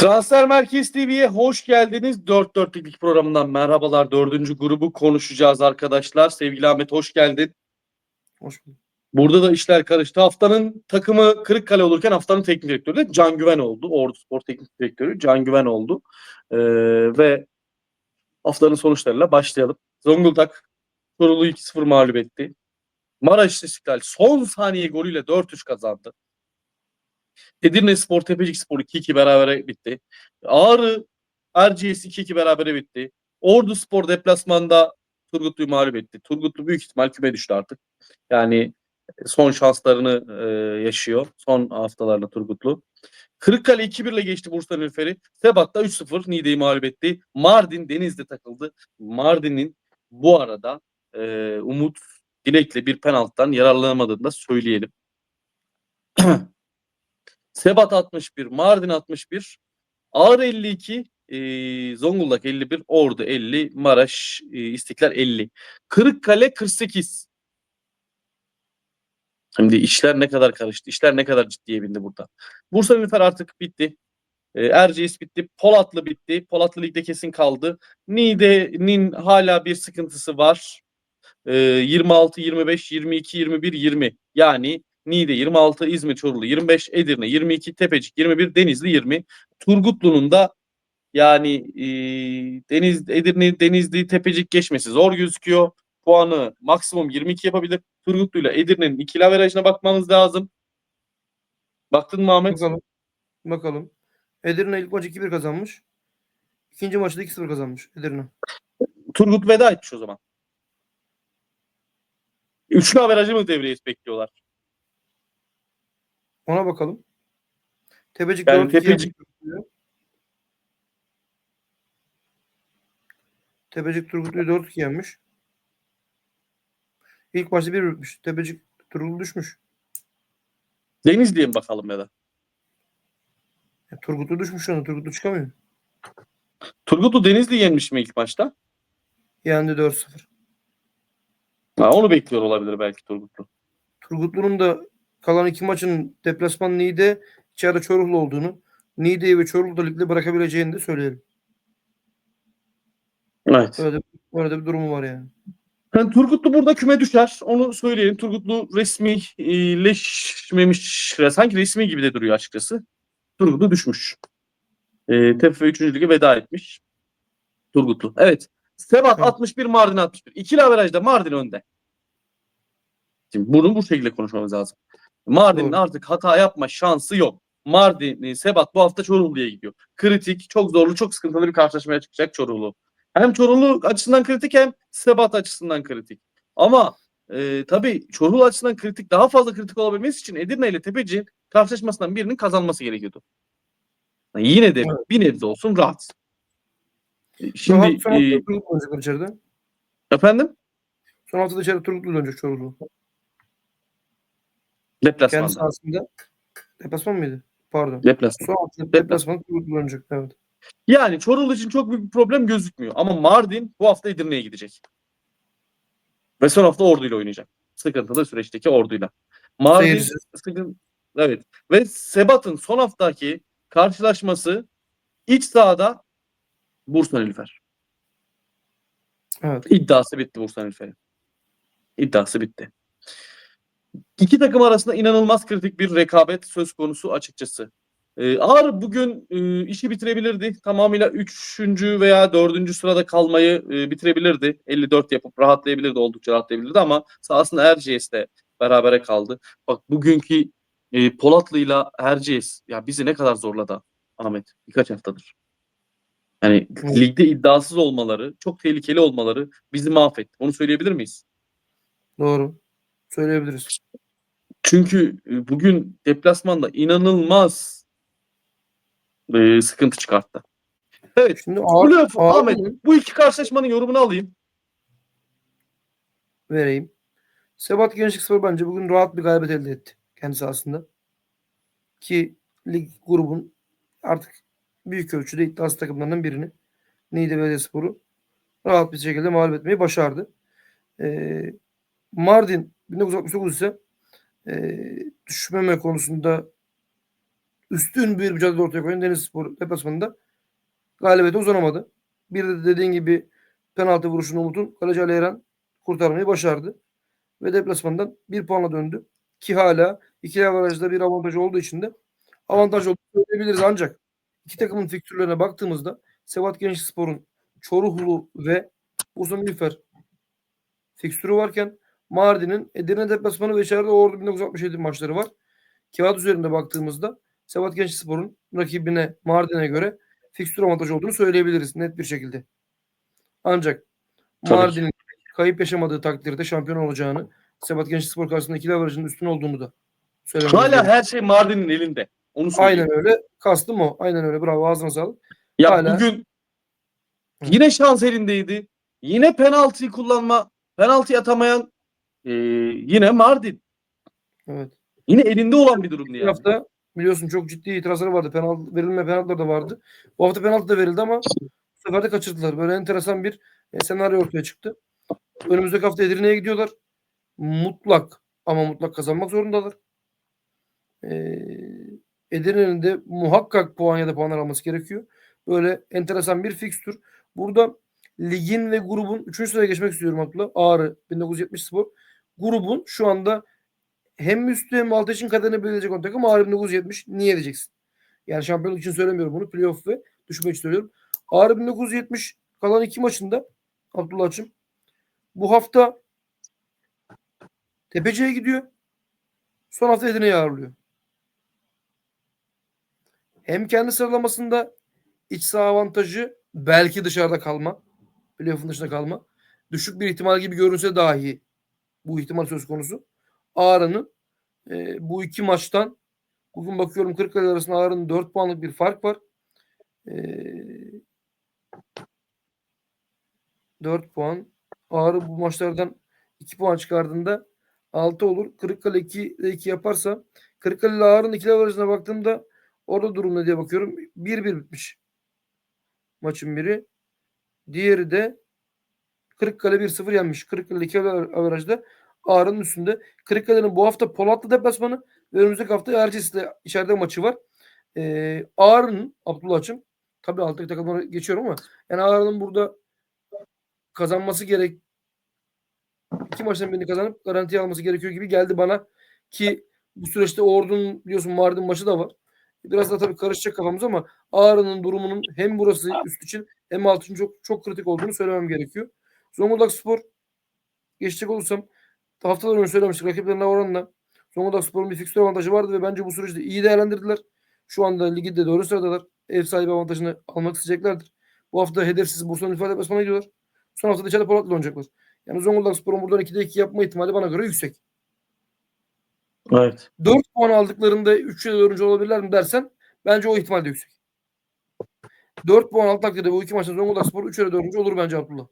Transfer Merkez TV'ye hoş geldiniz. 4 dörtlük programından merhabalar. Dördüncü grubu konuşacağız arkadaşlar. Sevgili Ahmet hoş geldin. Hoş bulduk. Burada da işler karıştı. Haftanın takımı Kırıkkale olurken haftanın teknik direktörü de Can Güven oldu. Ordu Spor Teknik Direktörü Can Güven oldu. Ee, ve haftanın sonuçlarıyla başlayalım. Zonguldak Çorulu 2-0 mağlup etti. Maraş İstiklal son saniye golüyle 4-3 kazandı. Edirne Spor Tepecik Spor 2-2 berabere bitti. Ağrı Erciyes 2-2 berabere bitti. Ordu Spor deplasmanda Turgutlu'yu mağlup etti. Turgutlu büyük ihtimal küme düştü artık. Yani son şanslarını e, yaşıyor. Son haftalarda Turgutlu. Kırıkkale 2-1 ile geçti Bursa Nilüfer'i. Sebat'ta 3-0 Niğde'yi mağlup etti. Mardin Deniz'de takıldı. Mardin'in bu arada e, Umut Dilek'le bir penaltıdan yararlanamadığını da söyleyelim. Sebat 61, Mardin 61, Ağrı 52, e, Zonguldak 51, Ordu 50, Maraş, e, İstiklal 50. Kırıkkale 48. Şimdi işler ne kadar karıştı, işler ne kadar ciddiye bindi burada. Bursa Nilüfer artık bitti. E, Erciyes bitti, Polatlı bitti. Polatlı ligde kesin kaldı. Niğde'nin hala bir sıkıntısı var. E, 26, 25, 22, 21, 20. Yani Niğde 26, İzmir Çorlu 25, Edirne 22, Tepecik 21, Denizli 20. Turgutlu'nun da yani e, Deniz Edirne Denizli Tepecik geçmesi zor gözüküyor. Puanı maksimum 22 yapabilir. Turgutlu ile Edirne'nin ikili averajına bakmanız lazım. Baktın mı Ahmet? Bakalım. Bakalım. Edirne ilk maçı 2-1 kazanmış. İkinci maçı da 2-0 kazanmış Edirne. Turgut veda etmiş o zaman. Üçlü averajı mı devreye bekliyorlar? Ona bakalım. Tepecik Yani 4-2 Tepecik-. Tepecik Turgutlu'yu 4-2 yenmiş. İlk maçta 1 bitmiş. Tepecik Turgutlu düşmüş. Denizli'ye mi bakalım ya da? Ya, Turgutlu düşmüş anda. Turgutlu çıkamıyor. Turgutlu Denizli yenmiş mi ilk maçta? Yendi 4-0. Ha, onu bekliyor olabilir belki Turgutlu. Turgutlu'nun da kalan iki maçın deplasman Niğde, içeride Çorumlu olduğunu, Niğde'yi ve Çorumlu ligde bırakabileceğini de söyleyelim. Evet. Öyle de, öyle de bir durumu var yani. Yani Turgutlu burada küme düşer. Onu söyleyelim. Turgutlu resmileşmemiş. Sanki resmi gibi de duruyor açıkçası. Turgutlu düşmüş. E, TFF 3. Lig'e veda etmiş. Turgutlu. Evet. Sebat Evet. 61, Mardin 61. İkili averajda Mardin önde. Şimdi bunu bu şekilde konuşmamız lazım. Mardin'in artık hata yapma şansı yok. Mardin, Sebat bu hafta Çorumlu'ya gidiyor. Kritik, çok zorlu, çok sıkıntılı bir karşılaşmaya çıkacak Çorumlu. Hem Çorumlu açısından kritik hem Sebat açısından kritik. Ama e, tabii Çorumlu açısından kritik, daha fazla kritik olabilmesi için Edirne ile Tepeci'nin karşılaşmasından birinin kazanması gerekiyordu. Yani yine de Evet. bir nebze olsun rahat. E, Şimdi son hafta e, efendim Son hafta içeride Turgutlu dönecek Çorumlu. Kendi deplasmanda. sahasında. Deplasman mıydı? Pardon. Deplasman. Son hafta deplasman Turgutlu dönecek. Evet. Yani Çorumlu için çok büyük bir problem gözükmüyor. Ama Mardin bu hafta Edirne'ye gidecek. Ve son hafta Ordu ile oynayacak. Sıkıntılı süreçteki Ordu'yla. Mardin Seyircisiz. sıkıntı evet. Ve Sebat'ın son haftaki karşılaşması iç sahada Bursa Nilüfer. Evet. İddiası bitti Bursa Nilüfer'in. İddiası bitti. İki takım arasında inanılmaz kritik bir rekabet söz konusu açıkçası. Ee, Ağrı bugün e, işi bitirebilirdi. Tamamıyla 3. veya 4. sırada kalmayı e, bitirebilirdi. 54 yapıp rahatlayabilirdi. Oldukça rahatlayabilirdi ama sahasında Erciyes'le berabere kaldı. Bak bugünkü e, Polatlı'yla Erciyes ya bizi ne kadar zorladı Ahmet birkaç haftadır. Yani Evet. ligde iddiasız olmaları, çok tehlikeli olmaları bizi mahvetti. Onu söyleyebilir miyiz? Doğru. Söyleyebiliriz. Çünkü e, bugün deplasmanda inanılmaz e, sıkıntı çıkarttı. Evet. Şimdi ağır, Playoff, ağır Ahmet bu iki karşılaşmanın yorumunu alayım. vereyim. Sebat Gençlik Spor bence bugün rahat bir galibiyet elde etti. Kendisi aslında. Ki lig grubun artık büyük ölçüde iddiasız takımlarından birini Niğde Belediyespor'u rahat bir şekilde mağlup etmeyi başardı. Ee, Mardin 1969 ise e, düşmeme konusunda üstün bir mücadele ortaya koyan Denizlispor deplasmanında galibiyete uzanamadı. Bir de dediğin gibi penaltı vuruşunu Umut'un kaleci Ali Eren kurtarmayı başardı. Ve deplasmandan bir puanla döndü. Ki hala ikili avarajda bir avantajı olduğu için de avantaj olduğunu söyleyebiliriz ancak iki takımın fiktürlerine baktığımızda Sevat Gençspor'un Çoruhlu ve Bursa Nilüfer fikstürü varken Mardin'in Edirne deplasmanı ve içeride Ordu 1967 maçları var. Kağıt üzerinde baktığımızda Sevat Gençspor'un rakibine Mardin'e göre fikstür avantajı olduğunu söyleyebiliriz net bir şekilde. Ancak. Mardin'in kayıp yaşamadığı takdirde şampiyon olacağını Sebat Gençspor karşısında ikili avarajının üstün olduğunu da söylememiz Hala gerekiyor. her şey Mardin'in elinde. Onu söyleyeyim. Aynen öyle. Kastım o. Aynen öyle. Bravo. Ağzına sağlık. Ya Hala- bugün yine şans elindeydi. Yine penaltıyı kullanma, penaltı atamayan e, yine Mardin. Evet. Yine elinde olan bir durumdu yani. hafta biliyorsun çok ciddi itirazları vardı. Penaltı, verilme penaltılar da vardı. Bu hafta penaltı da verildi ama bu sefer de kaçırdılar. Böyle enteresan bir e, senaryo ortaya çıktı. Önümüzdeki hafta Edirne'ye gidiyorlar. Mutlak ama mutlak kazanmak zorundalar. Ee, Edirne'nin de muhakkak puan ya da puanlar alması gerekiyor. Böyle enteresan bir fikstür. Burada ligin ve grubun 3. sıraya geçmek istiyorum Abdullah. Ağrı 1970 Spor. Grubun şu anda hem üstü hem altı için kaderini belirleyecek olan takım Ağrı 1970. Niye diyeceksin? Yani şampiyonluk için söylemiyorum bunu. Playoff ve düşme için söylüyorum. Ağrı 1970 kalan iki maçında Abdullah'cığım bu hafta Tepeci'ye gidiyor. Son hafta Edirne'yi ağırlıyor. Hem kendi sıralamasında iç saha avantajı belki dışarıda kalma. Playoff'un dışında kalma. Düşük bir ihtimal gibi görünse dahi bu ihtimal söz konusu. Ağrı'nın e, bu iki maçtan bugün bakıyorum Kırıkkale arasında Ağrı'nın 4 puanlık bir fark var. E, 4 puan. Ağrı bu maçlardan 2 puan çıkardığında 6 olur. Kırıkkale 2 ile 2 yaparsa Kırıkkale ile Ağrı'nın ikili avarajına baktığımda orada durum ne diye bakıyorum. 1-1 bitmiş. Maçın biri. Diğeri de Kırıkkale 1-0 yenmiş. Kırıkkale ikili avarajda Ağrı'nın üstünde. Kırıkkale'nin bu hafta Polatlı deplasmanı ve önümüzdeki hafta Erciyes'te içeride maçı var. Ee, Ağrı'nın Abdullah'cığım tabii alttaki takımlara geçiyorum ama yani Ağrı'nın burada kazanması gerek iki maçtan birini kazanıp garantiye alması gerekiyor gibi geldi bana ki bu süreçte Ordu'nun biliyorsun Mardin maçı da var. Biraz da tabii karışacak kafamız ama Ağrı'nın durumunun hem burası üst için hem alt için çok çok kritik olduğunu söylemem gerekiyor. Zonguldak Spor geçecek olursam haftalar önce söylemiştik rakiplerine oranla Zonguldak Spor'un bir fikstür avantajı vardı ve bence bu süreçte iyi değerlendirdiler. Şu anda ligde doğru sıradalar. Ev sahibi avantajını almak isteyeceklerdir. Bu hafta hedefsiz Bursa Nilüfer deplasmana gidiyorlar. Son hafta da içeride Polat'la oynayacaklar. Yani Zonguldak Spor'un buradan 2'de 2 yapma ihtimali bana göre yüksek. Evet. 4 puan aldıklarında 3 ya da 4. olabilirler mi dersen bence o ihtimal de yüksek. 4 puan aldık takdirde bu iki maçta Zonguldak Spor 3 ya da 4. olur bence Abdullah.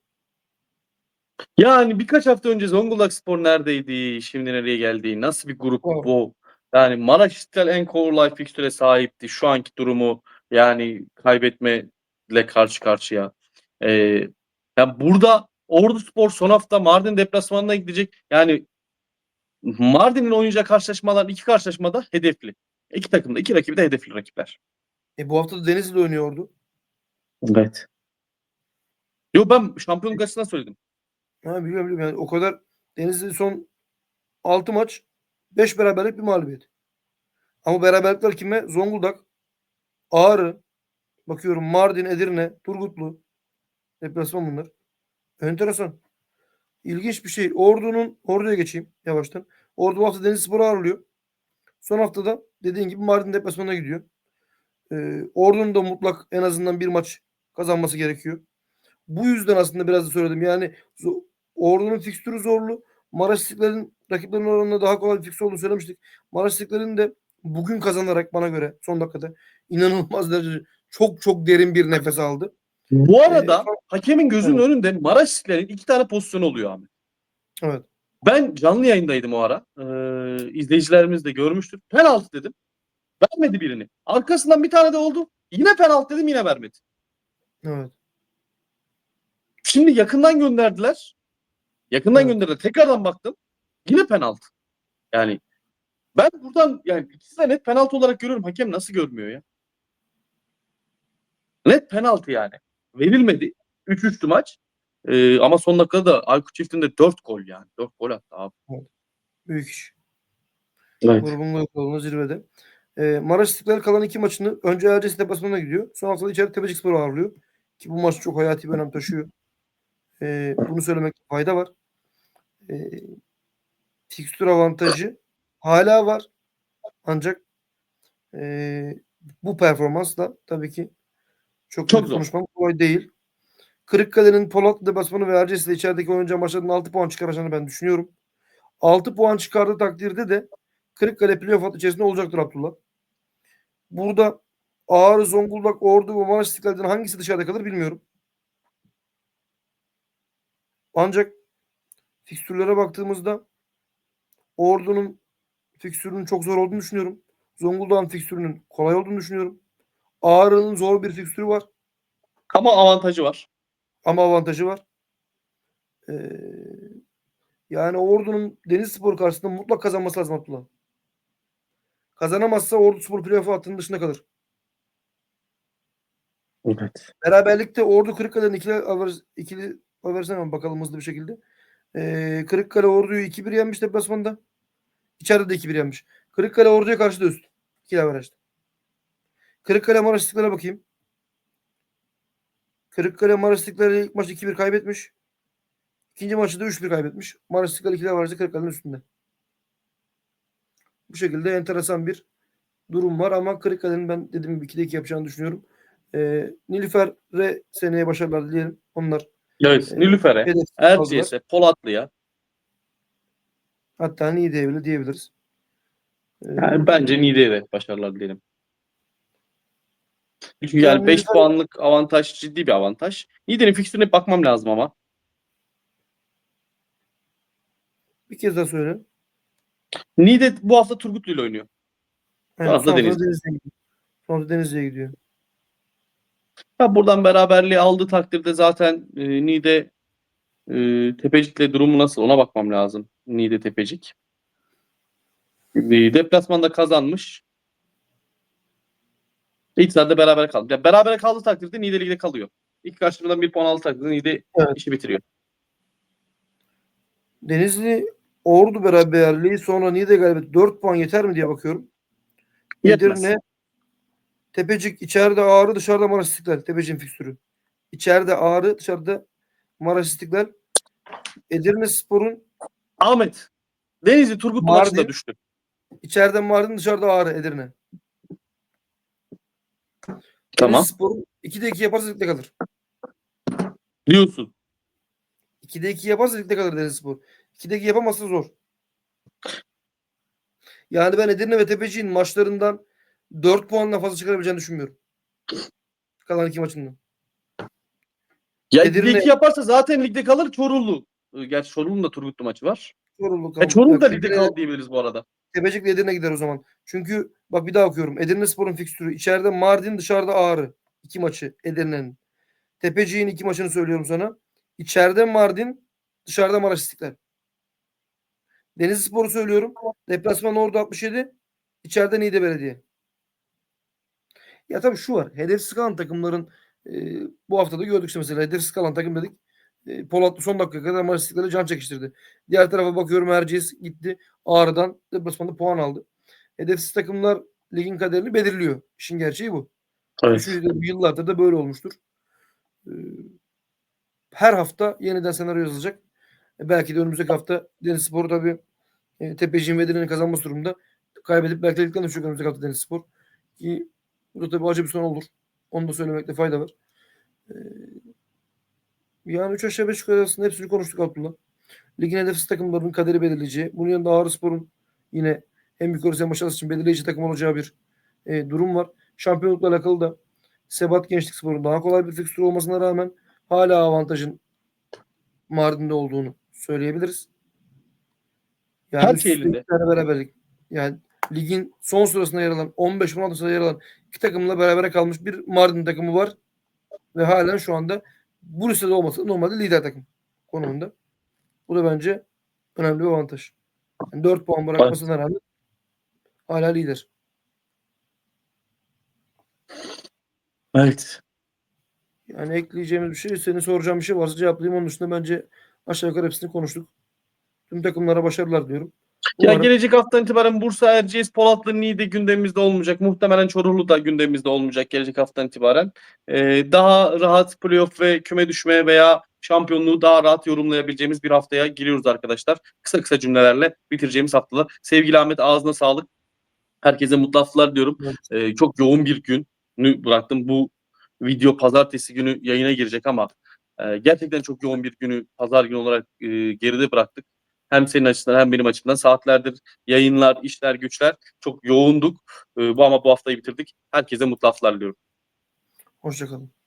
Yani birkaç hafta önce Zonguldak Spor neredeydi? Şimdi nereye geldi? Nasıl bir grup Doğru. bu? Yani Maraş İstiklal en core life fikstüre sahipti. Şu anki durumu yani kaybetmeyle karşı karşıya. Ee, yani burada Ordu Spor son hafta Mardin deplasmanına gidecek. Yani Mardin'in oynayacağı karşılaşmalar iki karşılaşmada hedefli. İki takımda iki rakibi de hedefli rakipler. E bu hafta da Denizli'de oynuyordu. Evet. Yo ben şampiyonluk açısından söyledim. Ha biliyorum biliyorum. Yani o kadar Denizli son 6 maç 5 beraberlik bir mağlubiyet. Ama beraberlikler kime? Zonguldak, Ağrı, bakıyorum Mardin, Edirne, Turgutlu. Deplasman bunlar. Enteresan. İlginç bir şey. Ordu'nun Ordu'ya geçeyim yavaştan. Ordu bu hafta Denizlispor'u ağırlıyor. Son haftada dediğin gibi Mardin deplasmanına gidiyor. Ee, Ordu'nun da mutlak en azından bir maç kazanması gerekiyor. Bu yüzden aslında biraz da söyledim. Yani Ordu'nun fikstürü zorlu. Maraş İstiklal'in rakiplerinin oranında daha kolay bir fikstür olduğunu söylemiştik. Maraş İstiklal'in de bugün kazanarak bana göre son dakikada inanılmaz derece çok çok derin bir nefes aldı. Bu arada Ee, hakemin gözünün evet. önünde Maraş İstiklal'in iki tane pozisyonu oluyor abi. Evet. Ben canlı yayındaydım o ara. Ee, izleyicilerimiz de görmüştür. Penaltı dedim. Vermedi birini. Arkasından bir tane de oldu. Yine penaltı dedim yine vermedi. Evet. Şimdi yakından gönderdiler. Yakından Evet. gönderdiler. Tekrardan baktım. Yine penaltı. Yani Ben buradan yani ikisi de net penaltı olarak görüyorum. Hakem nasıl görmüyor ya? Net penaltı yani. Verilmedi. 3-3'tü maç. Ee, ama son dakikada da Aykut Çift'in 4 gol yani. 4 gol attı abi. Büyük iş. Evet. Grubun gol kralına zirvede. Ee, Maraş İstiklal kalan iki maçını önce Erciyes deplasmanına gidiyor. Son haftada içeride Tepecik Spor'u ağırlıyor. Ki bu maç çok hayati bir önem taşıyor. Ee, bunu söylemekte fayda var. Ee, fikstür avantajı hala var. Ancak ee, bu performansla tabii ki çok, Çok konuşmam kolay değil. Kırıkkale'nin Polatlı deplasmanı ve Erciyes'le içerideki oyuncu maçlarından 6 puan çıkaracağını ben düşünüyorum. 6 puan çıkardığı takdirde de Kırıkkale playoff hattı içerisinde olacaktır Abdullah. Burada Ağrı, Zonguldak, Ordu ve Maraş İstiklal'den hangisi dışarıda kalır bilmiyorum. Ancak fikstürlere baktığımızda Ordu'nun fikstürünün çok zor olduğunu düşünüyorum. Zonguldak'ın fikstürünün kolay olduğunu düşünüyorum. Ağrı'nın zor bir fikstürü var Ama avantajı var. ama avantajı var. Ee, yani Ordu'nun Denizspor karşısında mutlak kazanması lazım Abdullah. Kazanamazsa Ordu Spor playoff hattının dışında kalır. Evet. Beraberlikte Ordu Kırıkkale'nin ikili ikili hemen bakalım hızlı bir şekilde. Ee, Kırıkkale Ordu'yu 2-1 yenmiş deplasmanda. İçeride de 2-1 yenmiş. Kırıkkale Ordu'ya karşı da üst. İkili avarajda. Kırıkkale Maraş İstiklal'e bakayım. Kırıkkale Maraş İstiklal'e ilk maçta 2-1 kaybetmiş. İkinci maçta da 3-1 kaybetmiş. Maraş İstiklal ikili avarajda Kırıkkale'nin üstünde. Bu şekilde enteresan bir durum var ama Kırıkkale'nin ben dediğim gibi 2'de 2 yapacağını düşünüyorum. Ee, Nilüfer'e seneye başarılar dileyelim. Onlar Evet. Nilüfer'e, hedef. Erciyes'e, Polatlı'ya. Hatta Niğde'ye bile diyebiliriz. Ee, Yani bence Niğde'ye de başarılar dilerim. Çünkü Yani yani 5 Nilüfer- puanlık avantaj ciddi bir avantaj. Niğde'nin fikstürüne bakmam lazım ama. bir kez daha söyle. Niğde bu hafta Turgutlu ile oynuyor. Yani Fazla Denizli. Denizli'ye gidiyor. Sonra Denizli'ye gidiyor. Ya buradan beraberliği aldığı takdirde zaten e, Niğde e, Tepecik'le durumu nasıl ona bakmam lazım. Niğde Tepecik. E, deplasmanda kazanmış. İlk sırada beraber kaldı. Ya beraber kaldığı takdirde Niğde Lig'de kalıyor. İlk karşılığından bir puan aldığı takdirde Niğde Evet. işi bitiriyor. Denizli Ordu beraberliği sonra Niğde galibiyeti 4 puan yeter mi diye bakıyorum. Edirne Tepecik içeride Ağrı dışarıda Maraş İstiklal. Tepecik'in fikstürü. İçeride Ağrı dışarıda Maraş İstiklal. Edirne Spor'un Ahmet. Denizli Turgut Mardin. maçında düştü. içeride Mardin dışarıda Ağrı Edirne. Tamam. Denizli Spor'un 2'de 2 yaparsa ligde kalır. Diyorsun. 2'de 2 yaparsa ligde kalır Denizlispor. 2'de 2 yapamazsa zor. Yani ben Edirne ve Tepeci'nin maçlarından 4 puanla fazla çıkarabileceğini düşünmüyorum. Kalan iki maçından. Ya Edirne- Edirne... yaparsa zaten ligde kalır Çorumlu. E, Gerçi Çorumlu'nun da Turgutlu maçı var. Yoruldu E, Çorum da Bak, ligde Edirne- kalır diyebiliriz bu arada. Tepecik ve Edirne gider o zaman. Çünkü bak bir daha okuyorum. Edirne Spor'un fikstürü. içeride Mardin dışarıda Ağrı. İki maçı Edirne'nin. Tepecik'in iki maçını söylüyorum sana. İçeride Mardin dışarıda Maraş İstiklal. Denizli Spor'u söylüyorum. Deplasman Ordu 67. İçeride Niğde Belediye. Ya tabii şu var. Hedefsiz kalan takımların e, bu haftada gördük işte mesela hedefsiz kalan takım dedik. E, Polatlı son dakika kadar Maraş İstiklal'e can çekiştirdi. Diğer tarafa bakıyorum Erciyes gitti. Ağrı'dan deplasmanda puan aldı. Hedefsiz takımlar ligin kaderini belirliyor. İşin gerçeği bu. Üçüncü de yıllardır da böyle olmuştur. Ee, Her hafta yeniden senaryo yazılacak. E, Belki de önümüzdeki hafta Denizspor tabii e, Tepeci'nin ve Edirne'nin kazanması durumunda kaybedip belki de ligden düşecek önümüzdeki hafta Denizspor. Ki bu da tabii acı bir son olur. Onu da söylemekte fayda var. Ee, Yani 3 aşağı 5 yukarı arasında hepsini konuştuk Abdullah. Ligin hedefsiz takımlarının kaderi belirleyici. Bunun yanında Ağrıspor'un yine hem yukarısı hem aşağısı için belirleyici takım olacağı bir e, durum var. Şampiyonlukla alakalı da Sebat Gençlik Spor'un daha kolay bir fikstür olmasına rağmen hala avantajın Mardin'de olduğunu söyleyebiliriz. Yani Her şey elinde. beraberlik. Yani ligin son sırasında yer alan 15-16 sırada yer alan iki takımla berabere kalmış bir Mardin takımı var. Ve halen şu anda bu listede olması normalde lider takım konumunda. Bu da bence önemli bir avantaj. Yani 4 puan bırakmasına rağmen hala lider. Evet. Yani ekleyeceğimiz bir şey, senin soracağın bir şey varsa cevaplayayım. Onun dışında bence aşağı yukarı hepsini konuştuk. Tüm takımlara başarılar diyorum. Ya Umarım- gelecek haftadan itibaren Bursa, Erciyes, Polatlı, Niğde gündemimizde olmayacak. Muhtemelen Çorumlu da gündemimizde olmayacak gelecek haftadan itibaren. Ee, daha rahat playoff ve küme düşmeye veya şampiyonluğu daha rahat yorumlayabileceğimiz bir haftaya giriyoruz arkadaşlar. Kısa kısa cümlelerle bitireceğimiz haftalar. Sevgili Ahmet ağzına sağlık. Herkese mutlu haftalar diyorum. Evet. Ee, çok yoğun bir günü bıraktım. Bu video pazartesi günü yayına girecek ama e, gerçekten çok yoğun bir günü pazar günü olarak e, geride bıraktık. Hem senin açısından hem benim açımdan saatlerdir yayınlar, işler, güçler çok yoğunduk. E, bu ama bu haftayı bitirdik. Herkese mutlu haftalar diliyorum. Hoşçakalın.